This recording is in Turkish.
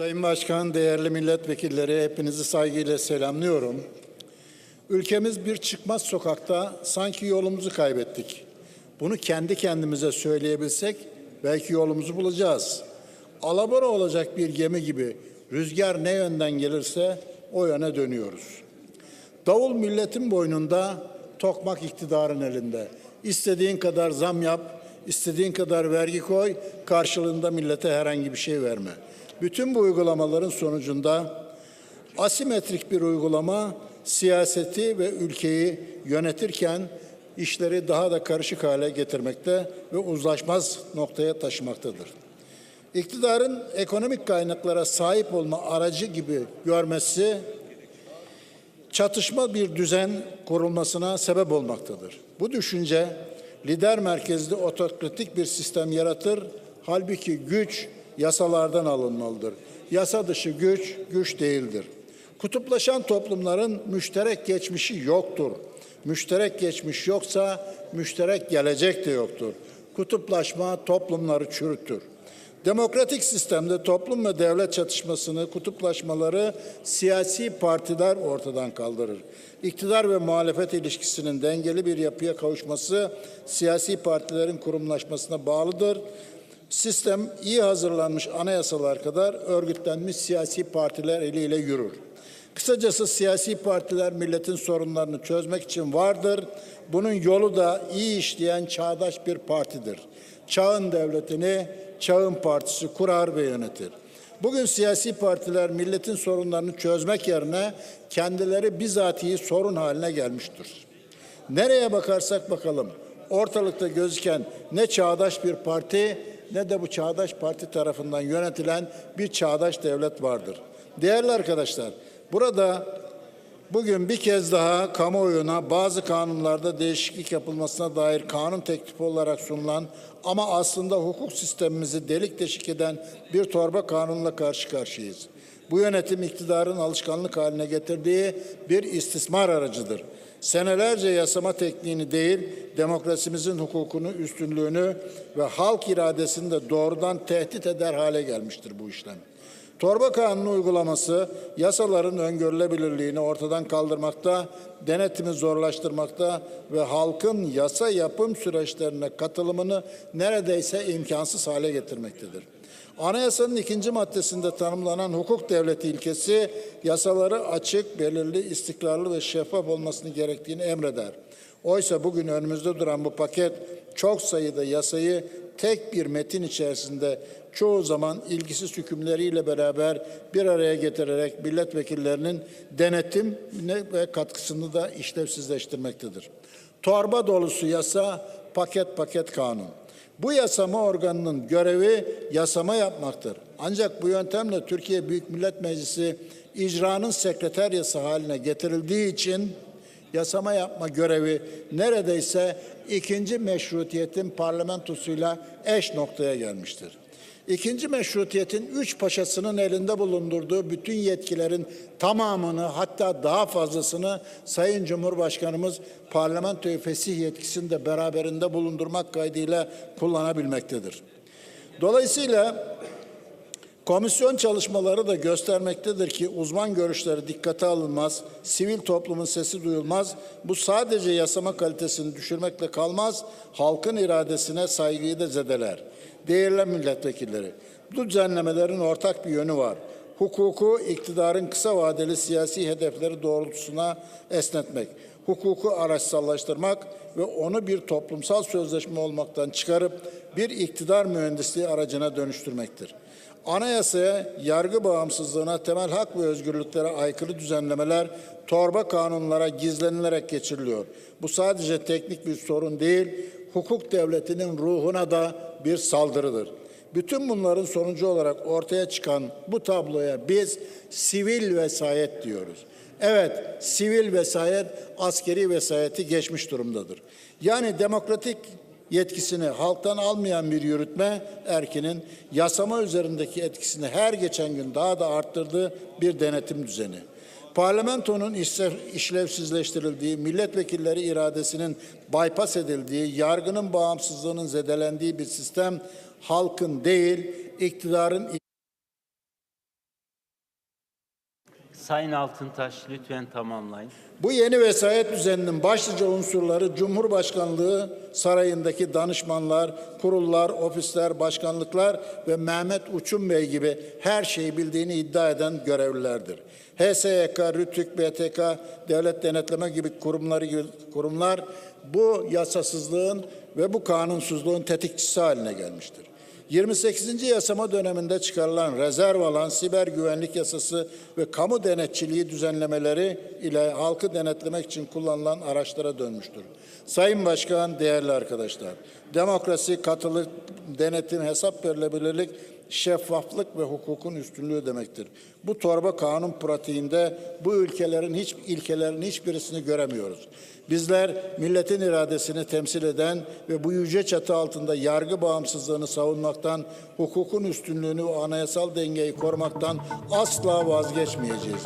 Sayın Başkan, değerli milletvekilleri hepinizi saygıyla selamlıyorum. Ülkemiz bir çıkmaz sokakta sanki yolumuzu kaybettik. Bunu kendi kendimize söyleyebilsek belki yolumuzu bulacağız. Alabora olacak bir gemi gibi rüzgar ne yönden gelirse o yöne dönüyoruz. Davul milletin boynunda, tokmak iktidarın elinde. İstediğin kadar zam yap, istediğin kadar vergi koy, karşılığında millete herhangi bir şey verme. Bütün bu uygulamaların sonucunda asimetrik bir uygulama siyaseti ve ülkeyi yönetirken işleri daha da karışık hale getirmekte ve uzlaşmaz noktaya taşımaktadır. İktidarın ekonomik kaynaklara sahip olma aracı gibi görmesi çatışma bir düzen kurulmasına sebep olmaktadır. Bu düşünce lider merkezli otokratik bir sistem yaratır. Halbuki güç yasalardan alınmalıdır. Yasa dışı güç güç değildir. Kutuplaşan toplumların müşterek geçmişi yoktur. Müşterek geçmiş yoksa müşterek gelecek de yoktur. Kutuplaşma toplumları çürütür. Demokratik sistemde toplum ve devlet çatışmasını, kutuplaşmaları siyasi partiler ortadan kaldırır. İktidar ve muhalefet ilişkisinin dengeli bir yapıya kavuşması siyasi partilerin kurumlaşmasına bağlıdır. Sistem iyi hazırlanmış anayasalar kadar örgütlenmiş siyasi partiler eliyle yürür. Kısacası siyasi partiler milletin sorunlarını çözmek için vardır. Bunun yolu da iyi işleyen çağdaş bir partidir. Çağın devletini çağın partisi kurar ve yönetir. Bugün siyasi partiler milletin sorunlarını çözmek yerine kendileri bizatihi sorun haline gelmiştir. Nereye bakarsak bakalım ortalıkta gözüken ne çağdaş bir parti ne de bu çağdaş parti tarafından yönetilen bir çağdaş devlet vardır. Değerli arkadaşlar, burada bugün bir kez daha kamuoyuna bazı kanunlarda değişiklik yapılmasına dair kanun teklifi olarak sunulan ama aslında hukuk sistemimizi delik deşik eden bir torba kanunla karşı karşıyayız. Bu yönetim iktidarın alışkanlık haline getirdiği bir istismar aracıdır. Senelerce yasama tekniğini değil, demokrasimizin hukukunu, üstünlüğünü ve halk iradesini de doğrudan tehdit eder hale gelmiştir bu işlem. Torba kanunu uygulaması yasaların öngörülebilirliğini ortadan kaldırmakta, denetimi zorlaştırmakta ve halkın yasa yapım süreçlerine katılımını neredeyse imkansız hale getirmektedir. Anayasanın ikinci maddesinde tanımlanan hukuk devleti ilkesi yasaları açık, belirli, istikrarlı ve şeffaf olmasını gerektiğini emreder. Oysa bugün önümüzde duran bu paket çok sayıda yasayı tek bir metin içerisinde çoğu zaman ilgisiz hükümleriyle beraber bir araya getirerek milletvekillerinin denetim ve katkısını da işlevsizleştirmektedir. Torba dolusu yasa, paket paket kanun. Bu yasama organının görevi yasama yapmaktır. Ancak bu yöntemle Türkiye Büyük Millet Meclisi icranın sekreteryası haline getirildiği için yasama yapma görevi neredeyse ikinci meşrutiyetin parlamentosuyla eş noktaya gelmiştir. İkinci meşrutiyetin üç paşasının elinde bulundurduğu bütün yetkilerin tamamını hatta daha fazlasını Sayın Cumhurbaşkanımız parlamentoyu fesih yetkisini de beraberinde bulundurmak kaydıyla kullanabilmektedir. Dolayısıyla Komisyon çalışmaları da göstermektedir ki uzman görüşleri dikkate alınmaz, sivil toplumun sesi duyulmaz. Bu sadece yasama kalitesini düşürmekle kalmaz, halkın iradesine saygıyı da zedeler. Değerli milletvekilleri, bu düzenlemelerin ortak bir yönü var. Hukuku iktidarın kısa vadeli siyasi hedefleri doğrultusuna esnetmek, hukuku araçsallaştırmak ve onu bir toplumsal sözleşme olmaktan çıkarıp bir iktidar mühendisliği aracına dönüştürmektir. Anayasaya, yargı bağımsızlığına, temel hak ve özgürlüklere aykırı düzenlemeler torba kanunlara gizlenilerek geçiriliyor. Bu sadece teknik bir sorun değil, hukuk devletinin ruhuna da bir saldırıdır. Bütün bunların sonucu olarak ortaya çıkan bu tabloya biz sivil vesayet diyoruz. Evet, sivil vesayet askeri vesayeti geçmiş durumdadır. Yani demokratik yetkisini halktan almayan bir yürütme erkinin yasama üzerindeki etkisini her geçen gün daha da arttırdığı bir denetim düzeni. Parlamentonun işlevsizleştirildiği, milletvekilleri iradesinin bypass edildiği, yargının bağımsızlığının zedelendiği bir sistem halkın değil, iktidarın Sayın Altıntaş lütfen tamamlayın. Bu yeni vesayet düzeninin başlıca unsurları Cumhurbaşkanlığı sarayındaki danışmanlar, kurullar, ofisler, başkanlıklar ve Mehmet Uçum Bey gibi her şeyi bildiğini iddia eden görevlilerdir. HSYK, RÜTÜK, BTK, Devlet Denetleme gibi kurumları kurumlar bu yasasızlığın ve bu kanunsuzluğun tetikçisi haline gelmiştir. 28. yasama döneminde çıkarılan rezerv alan siber güvenlik yasası ve kamu denetçiliği düzenlemeleri ile halkı denetlemek için kullanılan araçlara dönmüştür. Sayın Başkan, değerli arkadaşlar, demokrasi, katılık, denetim, hesap verilebilirlik, şeffaflık ve hukukun üstünlüğü demektir. Bu torba kanun pratiğinde bu ülkelerin hiç ilkelerin hiçbirisini göremiyoruz. Bizler milletin iradesini temsil eden ve bu yüce çatı altında yargı bağımsızlığını savunmaktan, hukukun üstünlüğünü ve anayasal dengeyi korumaktan asla vazgeçmeyeceğiz.